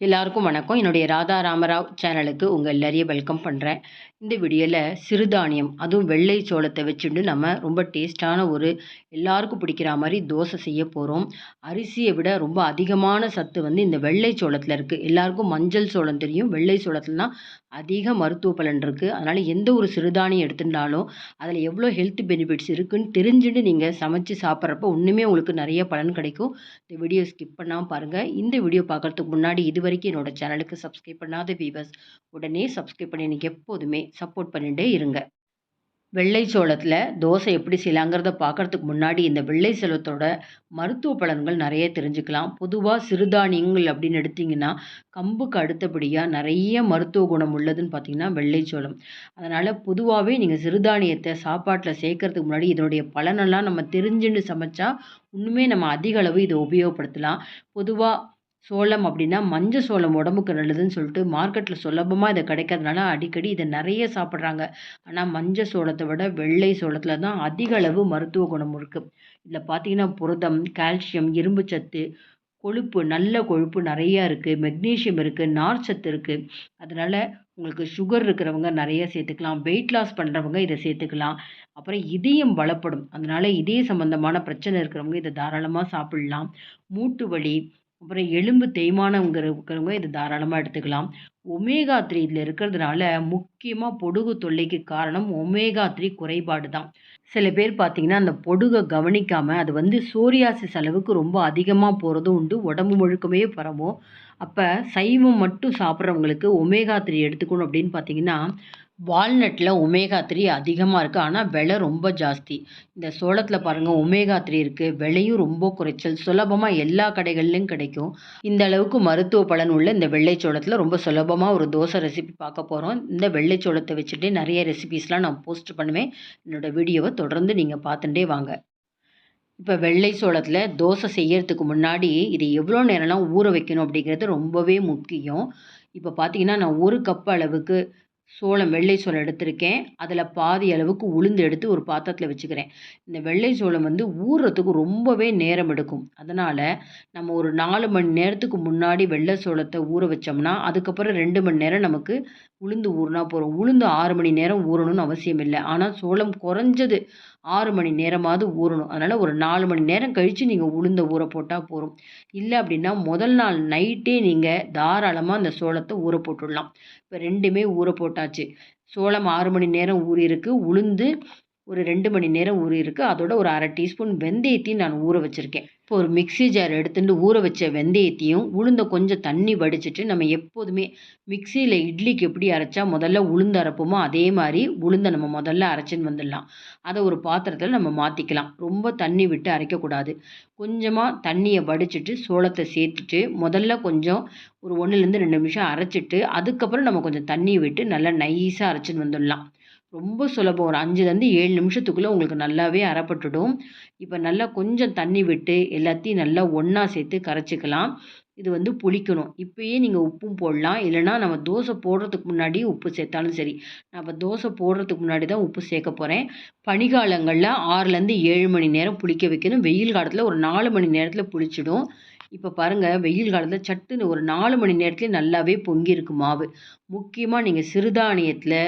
எல்லாருக்கும் வணக்கம். என்னுடைய ராதா ராமராவ் சேனலுக்கு உங்கள் எல்லாரையும் வெல்கம் பண்ணுறேன் இந்த வீடியோவில் சிறுதானியம் அதுவும் வெள்ளை சோளத்தை வச்சுட்டு நம்ம ரொம்ப டேஸ்ட்டான ஒரு எல்லாருக்கும் பிடிக்கிற மாதிரி தோசை செய்ய போகிறோம் அரிசியை விட ரொம்ப அதிகமான சத்து வந்து இந்த வெள்ளை சோளத்தில் இருக்குது எல்லாருக்கும் மஞ்சள் சோளம் தெரியும். வெள்ளை சோளத்துலனா அதிக மருத்துவ பலன் இருக்குது அதனால் எந்த ஒரு சிறுதானியம் எடுத்துட்டாலும் அதில் எவ்வளோ ஹெல்த் பெனிஃபிட்ஸ் இருக்குன்னு தெரிஞ்சுட்டு நீங்கள் சமைச்சு சாப்பிட்றப்ப ஒன்றுமே உங்களுக்கு நிறைய பலன் கிடைக்கும். இந்த வீடியோ ஸ்கிப் பண்ணாமல் பாருங்கள் இந்த வீடியோ பார்க்குறதுக்கு முன்னாடி இது வரைக்கும் என்னோட சேனலுக்கு சப்ஸ்கிரைப் பண்ணாத வீவர்ஸ் உடனே சப்ஸ்கிரைப் பண்ணி எனக்கு எப்போதுமே சப்போர்ட் பண்ணிகிட்டே இருங்க. வெள்ளை சோளத்தில் தோசை எப்படி செய்யலாங்கிறத பார்க்குறதுக்கு முன்னாடி இந்த வெள்ளை சோளத்தோட மருத்துவ பலன்கள் நிறைய தெரிஞ்சுக்கலாம். பொதுவாக சிறுதானியங்கள் அப்படின்னு எடுத்திங்கன்னா கம்புக்கு அடுத்தபடியாக நிறைய மருத்துவ குணம் உள்ளதுன்னு பார்த்தீங்கன்னா வெள்ளை சோளம். அதனால் பொதுவாகவே நீங்கள் சிறுதானியத்தை சாப்பாட்டில் சேர்க்கறதுக்கு முன்னாடி இதனுடைய பலனெல்லாம் நம்ம தெரிஞ்சுன்னு சமைச்சா இன்னுமே நம்ம அதிக அளவு இதை உபயோகப்படுத்தலாம். பொதுவாக சோளம் அப்படின்னா மஞ்சள் சோளம் உடம்புக்கு நல்லதுன்னு சொல்லிட்டு மார்க்கெட்டில் சுலபமாக இதை கிடைக்கிறதுனால அடிக்கடி இதை நிறைய சாப்பிட்றாங்க. ஆனால் மஞ்சள் சோளத்தை விட வெள்ளை சோளத்தில் தான் அதிக அளவு மருத்துவ குணம் இருக்குது இதில் பார்த்தீங்கன்னா புரதம் கால்சியம் இரும்பு சத்து கொழுப்பு நல்ல கொழுப்பு நிறையா இருக்குது மெக்னீஷியம் இருக்குது நார் சத்து இருக்குது அதனால் உங்களுக்கு சுகர் இருக்கிறவங்க நிறைய சேர்த்துக்கலாம். வெயிட் லாஸ் பண்ணுறவங்க இதை சேர்த்துக்கலாம். அப்புறம் இதயம் பலப்படும். அதனால் இதய சம்மந்தமான பிரச்சனை இருக்கிறவங்க இதை தாராளமாக சாப்பிட்லாம். மூட்டு வலி அப்புறம் எலும்பு தேய்மானங்கிற இருக்கிறவங்க இதை தாராளமாக எடுத்துக்கலாம். ஒமேகா த்ரீ இதில் இருக்கிறதுனால முக்கியமாக பொடுகு தொல்லைக்கு காரணம் ஒமேகா த்ரீ குறைபாடு தான். சில பேர் பார்த்தீங்கன்னா அந்த பொடுகை கவனிக்காமல் அது வந்து சோரியாசிஸ் அளவுக்கு ரொம்ப அதிகமாக போகிறதும் உண்டு உடம்பு முழுக்கமே பரவும். அப்போ சைவம் மட்டும் சாப்பிட்றவங்களுக்கு ஒமேகா த்ரீ எடுத்துக்கணும் அப்படின்னு பார்த்தீங்கன்னா வால்நட்டில் ஒமேகா த்ரீ அதிகமாக இருக்குது ஆனால் விலை ரொம்ப ஜாஸ்தி. இந்த சோளத்தில் பாருங்கள் ஒமேகா த்ரீ இருக்குது விலையும் ரொம்ப குறைச்சல். சுலபமாக எல்லா கடைகள்லையும் கிடைக்கும். இந்த அளவுக்கு மருத்துவ பலன் உள்ள இந்த வெள்ளை சோளத்தில் ரொம்ப சுலபமாக ஒரு தோசை ரெசிபி பார்க்க போகிறோம் இந்த வெள்ளை சோளத்தை வச்சுட்டு நிறைய ரெசிபிஸ்லாம் நான் போஸ்ட் பண்ணுவேன். என்னோடய வீடியோவை தொடர்ந்து நீங்கள் பார்த்துட்டே வாங்க. இப்போ வெள்ளை சோளத்தில் தோசை செய்யறதுக்கு முன்னாடி இது எவ்வளோ நேரம்லாம் ஊற வைக்கணும் அப்படிங்கிறது ரொம்பவே முக்கியம். இப்போ பார்த்தீங்கன்னா நான் ஒரு கப் அளவுக்கு சோளம் வெள்ளை சோளம் எடுத்திருக்கேன். அதில் பாதி அளவுக்கு உளுந்து எடுத்து ஒரு பாத்திரத்தில் வச்சுக்கிறேன். இந்த வெள்ளை சோளம் வந்து ஊறுறதுக்கு ரொம்பவே நேரம் எடுக்கும். அதனால் நம்ம ஒரு நாலு மணி நேரத்துக்கு முன்னாடி வெள்ளை சோளத்தை ஊற வச்சோம்னா அதுக்கப்புறம் ரெண்டு மணி நேரம் நமக்கு உளுந்து ஊறினா போகிறோம் உளுந்து ஆறு மணி நேரம் ஊறணும்னு அவசியம் இல்லை. ஆனால் சோளம் குறைஞ்சது ஆறு மணி நேரமாவது ஊறணும். அதனால் ஒரு நாலு மணி நேரம் கழித்து நீங்கள் உளுந்த ஊற போட்டால் போதும். இல்லை அப்படின்னா முதல் நாள் நைட்டே நீங்கள் தாராளமாக அந்த சோளத்தை ஊற போட்டுடலாம். இப்போ ரெண்டுமே ஊற போட்டாச்சு. சோளம் ஆறு மணி நேரம் ஊறியிருக்கு. உளுந்து ஒரு ரெண்டு மணி நேரம் ஊறியிருக்கு அதோட ஒரு அரை டீஸ்பூன் வெந்தயத்தையும் நான் ஊற வச்சுருக்கேன். இப்போ ஒரு மிக்சி ஜார் எடுத்துட்டு ஊற வச்ச வெந்தயத்தையும் உளுந்த கொஞ்சம் தண்ணி வடிச்சிட்டு நம்ம எப்போதுமே மிக்சியில் இட்லிக்கு எப்படி அரைச்சா முதல்ல உளுந்து அரைப்போமோ அதே மாதிரி உளுந்தை நம்ம முதல்ல அரைச்சின்னு வந்துடலாம். அதை ஒரு பாத்திரத்தில் நம்ம மாற்றிக்கலாம் ரொம்ப தண்ணி விட்டு அரைக்கக்கூடாது கொஞ்சமாக தண்ணியை வடிச்சிட்டு சோளத்தை சேர்த்துட்டு முதல்ல கொஞ்சம் ஒரு ஒன்றுலேருந்து ரெண்டு நிமிஷம் அரைச்சிட்டு அதுக்கப்புறம் நம்ம கொஞ்சம் தண்ணி விட்டு நல்லா நைஸாக அரைச்சின்னு வந்துடலாம். ரொம்ப சுலபம். ஒரு அஞ்சுலேருந்து ஏழு நிமிஷத்துக்குள்ளே உங்களுக்கு நல்லாவே அறப்பட்டுடும். இப்போ நல்லா கொஞ்சம் தண்ணி விட்டு எல்லாத்தையும் நல்லா ஒன்றா சேர்த்து கரைச்சிக்கலாம். இது வந்து புளிக்கணும். இப்போயே நீங்கள் உப்பும் போடலாம். இல்லைனா நம்ம தோசை போடுறதுக்கு முன்னாடி உப்பு சேர்த்தாலும் சரி. நான் இப்போ தோசை போடுறதுக்கு முன்னாடி தான் உப்பு சேர்க்க போகிறேன் பனிகாலங்களில் ஆறுலேருந்து ஏழு மணி நேரம் புளிக்க வைக்கணும். வெயில் காலத்தில் ஒரு நாலு மணி நேரத்தில் புளிச்சிடும். இப்போ பாருங்கள் வெயில் காலத்தில் சட்டுன்னு ஒரு நாலு மணி நேரத்துலேயே நல்லாவே பொங்கியிருக்கு மாவு. முக்கியமாக நீங்கள் சிறுதானியத்தில்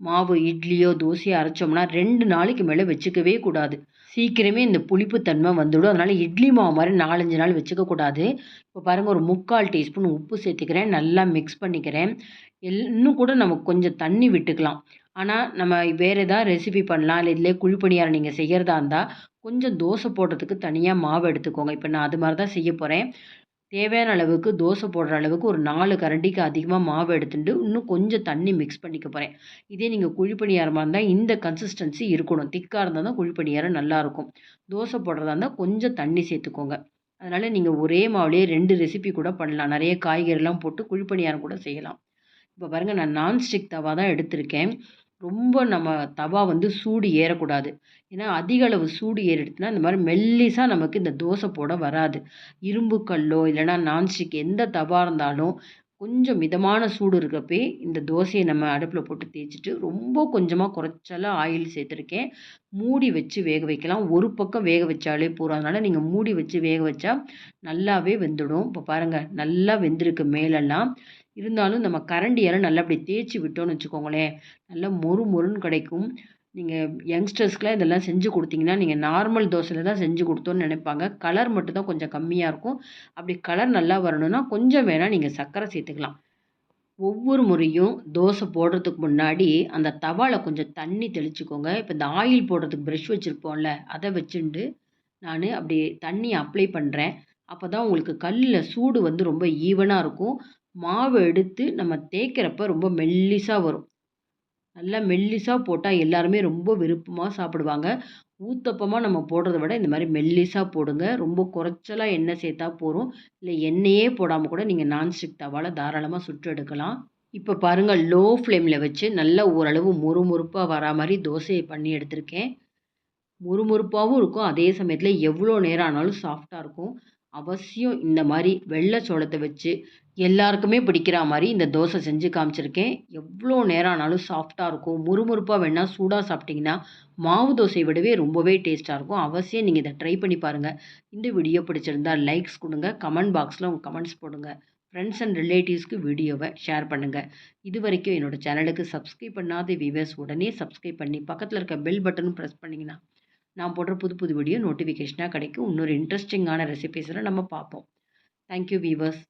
மாவு இட்லியோ தோசையோ அரைச்சோம்னா ரெண்டு நாளைக்கு மேலே வச்சுக்கவே கூடாது. சீக்கிரமே இந்த புளிப்புத்தன்மை வந்துவிடும் அதனால் இட்லி மாவு மாதிரி நாலஞ்சு நாள் வச்சுக்கக்கூடாது இப்போ பாருங்கள் ஒரு முக்கால் டீஸ்பூன் உப்பு சேர்த்துக்கிறேன். நல்லா மிக்ஸ் பண்ணிக்கிறேன். எல் இன்னும் கூட நம்ம கொஞ்சம் தண்ணி விட்டுக்கலாம். ஆனால் நம்ம வேறு எதாவது ரெசிபி பண்ணலாம். இல்லை இதிலே குழிப்பணியாரம் நீங்கள் செய்கிறதா இருந்தால் கொஞ்சம் தோசை போடுறதுக்கு தனியாக மாவு எடுத்துக்கோங்க. இப்போ நான் அது மாதிரி தான் செய்ய போகிறேன் தேவையான அளவுக்கு தோசை போடுற அளவுக்கு ஒரு நாலு கரண்டிக்கு அதிகமாக மாவு எடுத்துட்டு இன்னும் கொஞ்சம் தண்ணி மிக்ஸ் பண்ணிக்க போகிறேன் இதே நீங்கள் குழிப்பணியாரமாக இருந்தால் இந்த கன்சிஸ்டன்சி இருக்கணும். திக்காக இருந்தால் தான் குழிப்பணியாரம் நல்லாயிருக்கும் தோசை போடுறதா இருந்தால் கொஞ்சம் தண்ணி சேர்த்துக்கோங்க. அதனால் நீங்கள் ஒரே மாவுலேயே ரெண்டு ரெசிபி கூட பண்ணலாம். நிறைய காய்கறிலாம் போட்டு குழிப்பணியாரம் கூட செய்யலாம். இப்போ பாருங்கள் நான் நான்ஸ்டிக் தவா தான் எடுத்திருக்கேன். ரொம்ப நம்ம தவா வந்து சூடு ஏறக்கூடாது. ஏன்னா அதிக அளவு சூடு ஏறிடுச்சுன்னா இந்த மாதிரி மெல்லிசாக நமக்கு இந்த தோசை போட வராது. இரும்பு கல்லோ இல்லைனா நான்ஸ்டிக் எந்த தவா இருந்தாலும் கொஞ்சம் மிதமான சூடு இருக்கப்பே இந்த தோசையை நம்ம அடுப்பில் போட்டு தேய்ச்சிட்டு ரொம்ப கொஞ்சமாக குறைச்சலாக ஆயில் சேர்த்துருக்கேன். மூடி வச்சு வேக வைக்கலாம். ஒரு பக்கம் வேக வச்சாலே போகிறோம் அதனால் நீங்கள் மூடி வச்சு வேக வச்சா நல்லாவே வெந்துடும். இப்போ பாருங்கள் நல்லா வெந்திருக்கு மேலெல்லாம். இருந்தாலும் நம்ம கரண்டியால் நல்லா அப்படி தேய்ச்சி விட்டோம்னு வச்சுக்கோங்களேன். நல்லா மொறு மொறுன்னு கிடைக்கும். நீங்கள் யங்ஸ்டர்ஸ்க்குலாம் இதெல்லாம் செஞ்சு கொடுத்தீங்கன்னா நீங்கள் நார்மல் தோசையில் தான் செஞ்சு கொடுத்தோன்னு நினைப்பாங்க. கலர் மட்டும் தான் கொஞ்சம் கம்மியாக இருக்கும். அப்படி கலர் நல்லா வரணும்னா கொஞ்சம் வேணால் நீங்கள் சர்க்கரை சேர்த்துக்கலாம். ஒவ்வொரு முறையும் தோசை போடுறதுக்கு முன்னாடி அந்த தவாவில் கொஞ்சம் தண்ணி தெளிச்சுக்கோங்க. இப்போ இந்த ஆயில் போடுறதுக்கு ப்ரெஷ் வச்சுருப்போம்ல அதை வச்சுண்டு நான் அப்படி தண்ணி அப்ளை பண்ணுறேன் அப்போ தான் உங்களுக்கு கல்லில் சூடு வந்து ரொம்ப ஈவனாக இருக்கும். மாவு எடுத்து நம்ம தேய்க்கிறப்ப ரொம்ப மெல்லிசாக வரும். நல்லா மெல்லிசாக போட்டால் எல்லாருமே ரொம்ப விருப்பமாக சாப்பிடுவாங்க. ஊத்தப்பமாக நம்ம போடுறத விட இந்த மாதிரி மெல்லிசாக போடுங்க. ரொம்ப குறைச்சலாக எண்ணெய் சேர்த்தா போதும். இல்லை எண்ணெயே போடாமல் கூட நீங்கள் நான்ஸ்டிக் தவாவில் தாராளமாக சுட்டு எடுக்கலாம். இப்போ பாருங்கள் லோ ஃப்ளேமில் வச்சு நல்லா ஓரளவு முறுமுறுப்பாக வரா மாதிரி தோசையை பண்ணி எடுத்திருக்கேன். முறுமுறுப்பாகவும் இருக்கும். அதே சமயத்தில் எவ்வளோ நேரம் ஆனாலும் சாஃப்டாக இருக்கும். அவசியம் இந்த மாதிரி வெள்ளை சோளத்தை வச்சு எல்லாருக்குமே பிடிக்கிற மாதிரி இந்த தோசை செஞ்சு காமிச்சிருக்கேன். எவ்வளோ நேரம் ஆனாலும் சாஃப்டாக இருக்கும். முறுமுறுப்பாக வேணால் சூடாக சாப்பிட்டிங்கன்னா மாவு தோசையை விடவே ரொம்பவே டேஸ்ட்டாக இருக்கும். அவசியம் நீங்கள் இதை ட்ரை பண்ணி பாருங்கள் இந்த வீடியோ பிடிச்சிருந்தா லைக்ஸ் கொடுங்க. கமெண்ட் பாக்ஸில் உங்கள் கமெண்ட்ஸ் போடுங்க. ஃப்ரெண்ட்ஸ் அண்ட் ரிலேட்டிவ்ஸ்க்கு வீடியோவை ஷேர் பண்ணுங்கள் இது வரைக்கும் என்னோடய சேனலுக்கு சப்ஸ்கிரைப் பண்ணாத வியூவர்ஸ் உடனே சப்ஸ்கிரைப் பண்ணி பக்கத்தில் இருக்க பெல் பட்டனும் ப்ரெஸ் பண்ணிங்கன்னா நான் போடுற புது புது வீடியோ நோட்டிஃபிகேஷனாக கிடைக்கும். இன்னொரு இன்ட்ரெஸ்டிங்கான ரெசிபீஸில் நம்ம பார்ப்போம். Thank you viewers